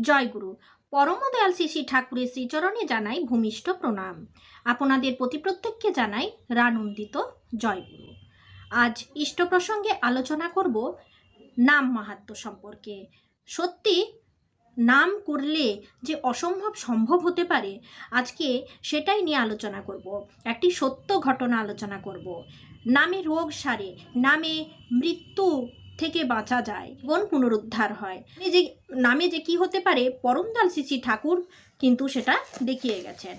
জয়গুরু। পরমদয়াল শ্রী শ্রী ঠাকুরের শ্রীচরণে জানাই ভূমিষ্ঠ প্রণাম। আপনাদের প্রতি প্রত্যেককে জানাই রানন্দিত জয়গুরু। আজ ইষ্ট প্রসঙ্গে আলোচনা করব নাম মাহাত্ম্য সম্পর্কে। সত্যি, নাম করলে যে অসম্ভব সম্ভব হতে পারে, আজকে সেটাই নিয়ে আলোচনা করব। একটি সত্য ঘটনা আলোচনা করব। নামে রোগ সারে, নামে মৃত্যু থেকে বাঁচা যায় জীবন পুনরুদ্ধার হয়। যে, নামে যে কি হতে পারে, পরমদাল শ্রী ঠাকুর কিন্তু সেটা দেখিয়ে গেছেন।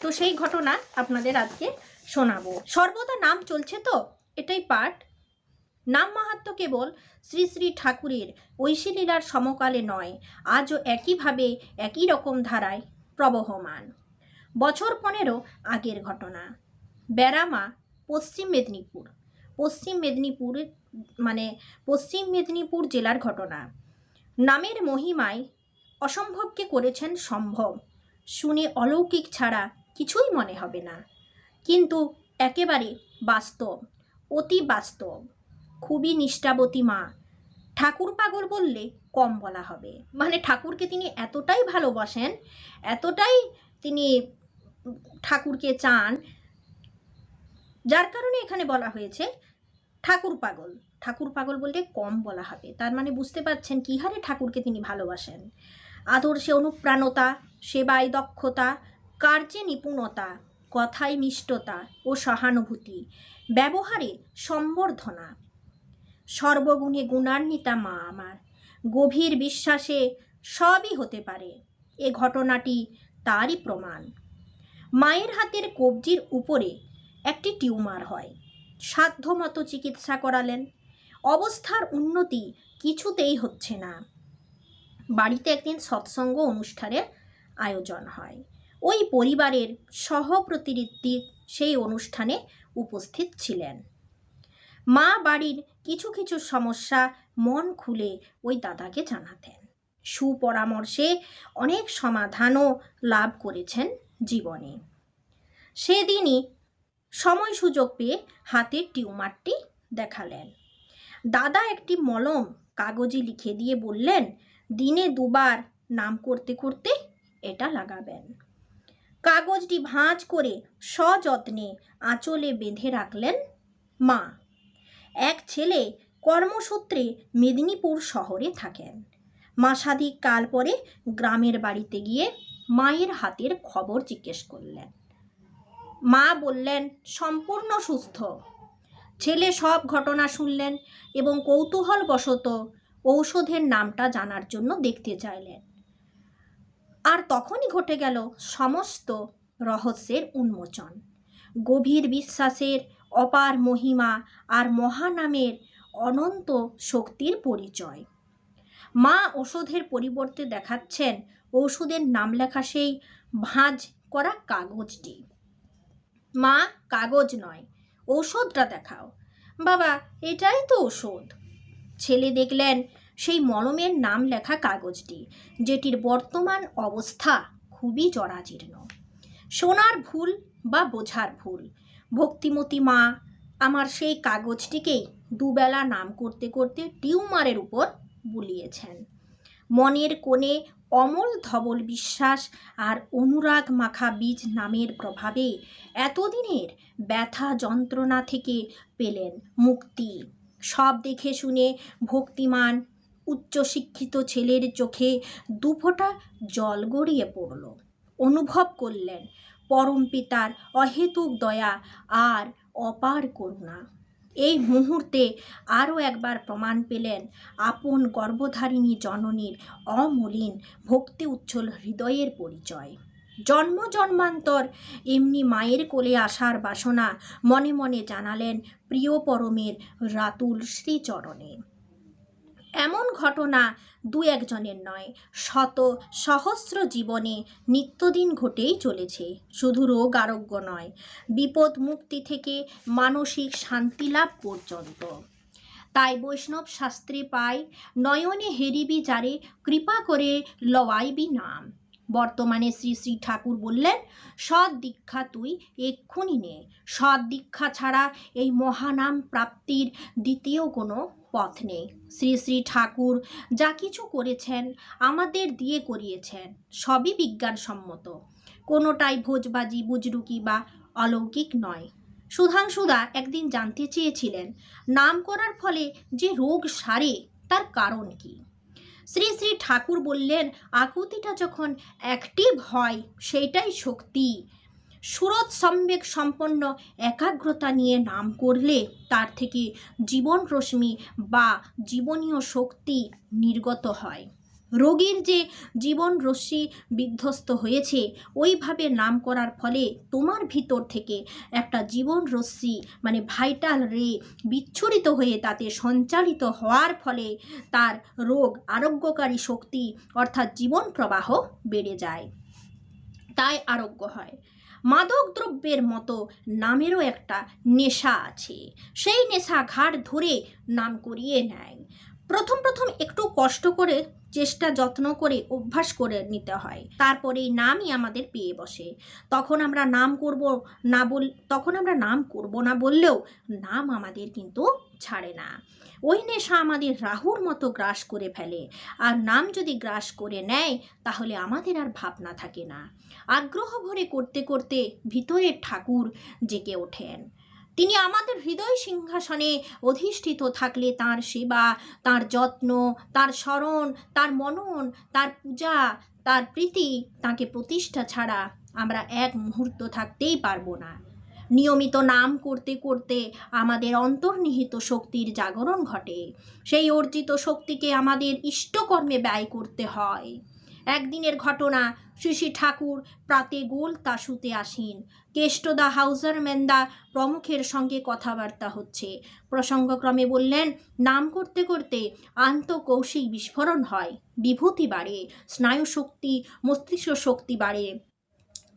তো সেই ঘটনা আপনাদের আজকে শোনাবো। সর্বদা নাম চলছে তো? এটাই পাঠ। নাম মাহাত্ম কেবল শ্রী শ্রী ঠাকুরের ঐশী লীলার সমকালে নয়, আজও একইভাবে একই রকম ধারায় প্রবহমান। বছর পনেরো আগের ঘটনা। ব্যারামা পশ্চিম মেদিনীপুর। পশ্চিম মেদিনীপুরের মানে পশ্চিম মেদিনীপুর জেলার ঘটনা। নামের মহিমায় অসম্ভবকে করেছেন সম্ভব। শুনে অলৌকিক ছাড়া কিছুই মনে হবে না। কিন্তু একেবারে বাস্তব, অতি বাস্তব। খুবই নিষ্ঠাবতী মা। ঠাকুর পাগল বললে কম বলা হবে। মানে ঠাকুরকে তিনি এতটাই ভালোবাসেন, এতটাই তিনি ঠাকুরকে চান, যার কারণে এখানে বলা হয়েছে ঠাকুর পাগল। ঠাকুর পাগল বলতে কম বলা হবে। তার মানে বুঝতে পারছেন কী হারে ঠাকুরকে তিনি ভালোবাসেন? আদর্শে অনুপ্রাণতা, সেবায় দক্ষতা কার্যে নিপুণতা, কথায় মিষ্টতা ও সহানুভূতি, ব্যবহারে সম্বর্ধনা। সর্বগুণে গুণান্বিতা মা আমার। গভীর বিশ্বাসে সবই হতে পারে। এ ঘটনাটি তারই প্রমাণ। মায়ের হাতের কবজির উপরে একটি টিউমার হয়। সাধ্যমতো চিকিৎসা করালেন। অবস্থার উন্নতি কিছুতেই হচ্ছে না। বাড়িতে একদিন সৎসঙ্গ অনুষ্ঠানের আয়োজন হয়। ওই পরিবারের সহপ্রতিনিধি সেই অনুষ্ঠানে উপস্থিত ছিলেন। মা বাড়ির কিছু কিছু সমস্যা মন খুলে ওই দাদাকে জানাতেন। সুপরামর্শে অনেক সমাধানও লাভ করেছেন জীবনে। সেদিনই সময় সুযোগ পেয়ে হাতের টিউমারটি দেখালেন। দাদা একটি মলম কাগজে লিখে দিয়ে বললেন, দিনে দুবার নাম করতে করতে এটা লাগাবেন। কাগজটি ভাঁজ করে সযত্নে আঁচলে বেঁধে রাখলেন মা। এক ছেলে কর্মসূত্রে মেদিনীপুর শহরে থাকেন। মাসাধিক কাল পরে গ্রামের বাড়িতে গিয়ে মায়ের হাতের খবর জিজ্ঞেস করলেন। মা বললেন, সম্পূর্ণ সুস্থ। ছেলে সব ঘটনা শুনলেন এবং কৌতূহলবশত ঔষধের নামটা জানার জন্য দেখতে চাইলেন। আর তখনই ঘটে গেল সমস্ত রহস্যের উন্মোচন। গভীর বিশ্বাসের অপার মহিমা আর মহানামের অনন্ত শক্তির পরিচয়। মা ওষুধের পরিবর্তে দেখাচ্ছেন ওষুধের নাম লেখা সেই ভাঁজ করা কাগজটি। মা, কাগজ নয়, ঔষধটা দেখাও। বাবা, এটাই তো ওষুধ ছেলে দেখলেন সেই মলমের নাম লেখা কাগজটি, যেটির বর্তমান অবস্থা খুবই জরাজীর্ণ। শোনার ভুল বা বোঝার ভুল, ভক্তিমতী মা, আমার সেই কাগজটিকেই দুবেলা নাম করতে করতে টিউমারের উপর বুলিয়েছেন। মনের কোণে অমল ধবল বিশ্বাস আর অনুরাগ মাখা বীজ নামের প্রভাবে এতদিনের ব্যথা যন্ত্রণা থেকে পেলেন মুক্তি। সব দেখে শুনে ভক্তিমান, উচ্চশিক্ষিত ছেলের চোখে দুফোঁটা জল গড়িয়ে পড়ল। অনুভব করলেন, পরম পিতার অহেতুক দয়া আর অপার করুণা। এই মুহূর্তে আরও একবার প্রমাণ পেলেন আপন গর্ভধারিণী জননীর অমলিন ভক্তি উচ্ছল হৃদয়ের পরিচয়। জন্ম জন্মান্তর এমনি মায়ের কোলে আসার বাসনা মনে মনে জানালেন প্রিয় পরমের রাতুল শ্রীচরণে। এমন ঘটনা দু একজনের নয়, শত সহস্র জীবনে নিত্যদিন ঘটেই চলেছে। শুধু রোগ আরোগ্য নয়, বিপদ মুক্তি থেকে মানসিক শান্তি লাভ পর্যন্ত। তাই বৈষ্ণব শাস্ত্রে পাই, নয়নে হেরিবি যারে কৃপা করে লওয়াইবি নাম। বর্তমানে শ্রী শ্রী ঠাকুর বললেন, সৎ দীক্ষা তুই এক্ষুনি নে। সৎ দীক্ষা ছাড়া এই মহানাম প্রাপ্তির দ্বিতীয় কোনো পথ নেই। শ্রী শ্রী ঠাকুর যা কিছু করেছেন, আমাদের দিয়ে করিয়েছেন, সবই বিজ্ঞানসম্মত। কোনোটাই ভোজবাজি, বুজরুকি বা অলৌকিক নয়। সুধাংশুদা একদিন জানতে চেয়েছিলেন, নাম করার ফলে যে রোগ সারে, তার কারণ কি? শ্রী শ্রী ঠাকুর বললেন, আকুতিটা যখন অ্যাক্টিভ হয়, সেইটাই শক্তি। সুরত সম্বেক সম্পন্ন একাগ্রতা নিয়ে নাম করলে তার থেকে জীবন রশ্মি বা জীবনীয় শক্তি নির্গত হয়। রোগীর যে জীবন রশ্মি বিধ্বস্ত হয়েছে, ওইভাবে নাম করার ফলে তোমার ভিতর থেকে একটা জীবন রশ্মি মানে ভাইটাল রে বিচ্ছুরিত হয়ে তাতে সঞ্চালিত হওয়ার ফলে তার রোগ আরোগ্যকারী শক্তি অর্থাৎ জীবন প্রবাহ বেড়ে যায়। তাই আরোগ্য হয়। মাদক দ্রব্যের মতো নামেরও একটা নেশা আছে। সেই নেশা ঘাট ধরে নাম করিয়ে নেয়। প্রথম প্রথম একটু কষ্ট করে, চেষ্টা যত্ন করে অভ্যাস করে নিতে হয়। তারপরে নামই আমাদের পেয়ে বসে। তখন আমরা নাম করব না বল, তখন আমরা নাম করব না বললেও নাম আমাদের কিন্তু ছাড়ে না। ওই নেশা আমাদের রাহুর মতো গ্রাস করে ফেলে। আর নাম যদি গ্রাস করে নেয়, তাহলে আমাদের আর ভাবনা থাকে না। আগ্রহ ভরে করতে করতে ভিতরের ঠাকুর জেগে ওঠেন। তিনি আমাদের হৃদয় সিংহাসনে অধিষ্ঠিত থাকলে তার সেবা, তার যত্ন, তার স্মরণ, তার মনন, তার পূজা, তার প্রীতি তাকে প্রতিষ্ঠা ছাড়া আমরা এক মুহূর্ত থাকতেই পারব না। নিয়মিত নাম করতে করতে আমাদের অন্তর্নিহিত শক্তির জাগরণ ঘটে। সেই অর্জিত শক্তিকে আমাদের ইষ্টকর্মে ব্যয় করতে হয়। একদিনের ঘটনা। শ্রী ঠাকুর প্রাতে গোল তাসুতে আসেন। কেষ্টদা হাউজার মেন্দা প্রমুখের সঙ্গে কথাবার্তা হচ্ছে। প্রসঙ্গক্রমে বললেন, নাম করতে করতে আন্তঃকৌশিক বিস্ফোরণ হয়, বিভূতি বাড়ে, স্নায়ু শক্তি, মস্তিষ্ক শক্তি বাড়ে।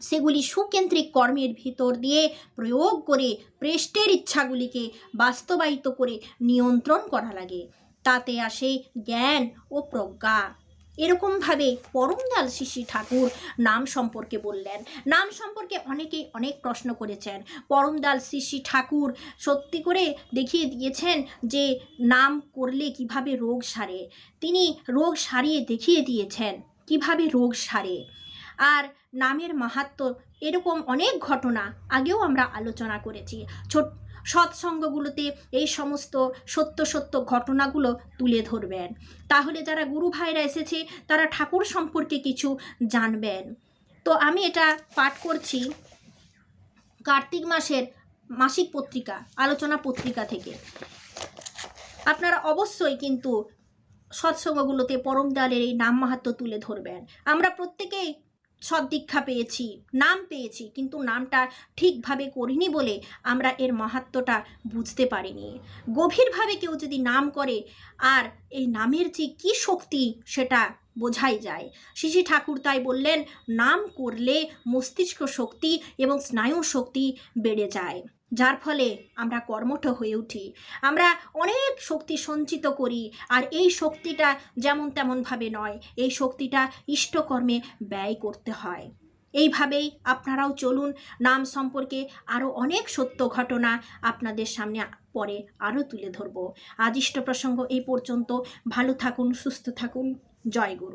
সেগুলি সুকেন্দ্রিক কর্মের ভিতর দিয়ে প্রয়োগ করে প্রেষ্টের ইচ্ছাগুলিকে বাস্তবায়িত করে নিয়ন্ত্রণ করা লাগে। তাতে আসে জ্ঞান ও প্রজ্ঞা। এরকমভাবে পরমদাল শিশি ঠাকুর নাম সম্পর্কে বললেন। নাম সম্পর্কে অনেকেই অনেক প্রশ্ন করেছেন। পরমদাল শিশি ঠাকুর সত্যি করে দেখিয়ে দিয়েছেন যে নাম করলে কীভাবে রোগ সারে। তিনি রোগ সারিয়ে দেখিয়ে দিয়েছেন কীভাবে রোগ সারে। আর নামের মাহাত্ম এরকম অনেক ঘটনা আগেও আমরা আলোচনা করেছি। ছোট সৎসঙ্গগুলোতে এই সমস্ত সত্য সত্য ঘটনাগুলো তুলে ধরবেন। তাহলে যারা গুরু ভাইরা এসেছে, তারা ঠাকুর সম্পর্কে কিছু জানবেন। তো আমি এটা পাঠ করছি কার্তিক মাসের মাসিক পত্রিকা, আলোচনা পত্রিকা থেকে। আপনারা অবশ্যই কিন্তু সৎসঙ্গগুলোতে পরম দয়ালের এই নাম মাহাত্ম তুলে ধরবেন। আমরা প্রত্যেকেই সদ্দীক্ষা পেয়েছি, নাম পেয়েছি, কিন্তু নামটা ঠিকভাবে করিনি বলে আমরা এর মাহাত্মটা বুঝতে পারিনি। গভীরভাবে কেউ যদি নাম করে, আর এই নামের যে কী শক্তি সেটা বোঝাই যায়। শিশি ঠাকুর তাই বললেন, নাম করলে মস্তিষ্ক শক্তি এবং স্নায়ু শক্তি বেড়ে যায়। যার ফলে আমরা কর্মঠ হয়ে উঠি। আমরা অনেক শক্তি সঞ্চিত করি আর এই শক্তিটা যেমন তেমনভাবে নয়, এই শক্তিটা ইষ্টকর্মে ব্যয় করতে হয়। এইভাবেই আপনারাও চলুন, নাম সম্পর্কে আরও অনেক সত্য ঘটনা আপনাদের সামনে পরে আরও তুলে ধরব। আজ ইষ্ট প্রসঙ্গ এই পর্যন্ত। ভালো থাকুন, সুস্থ থাকুন। জয় গুরু।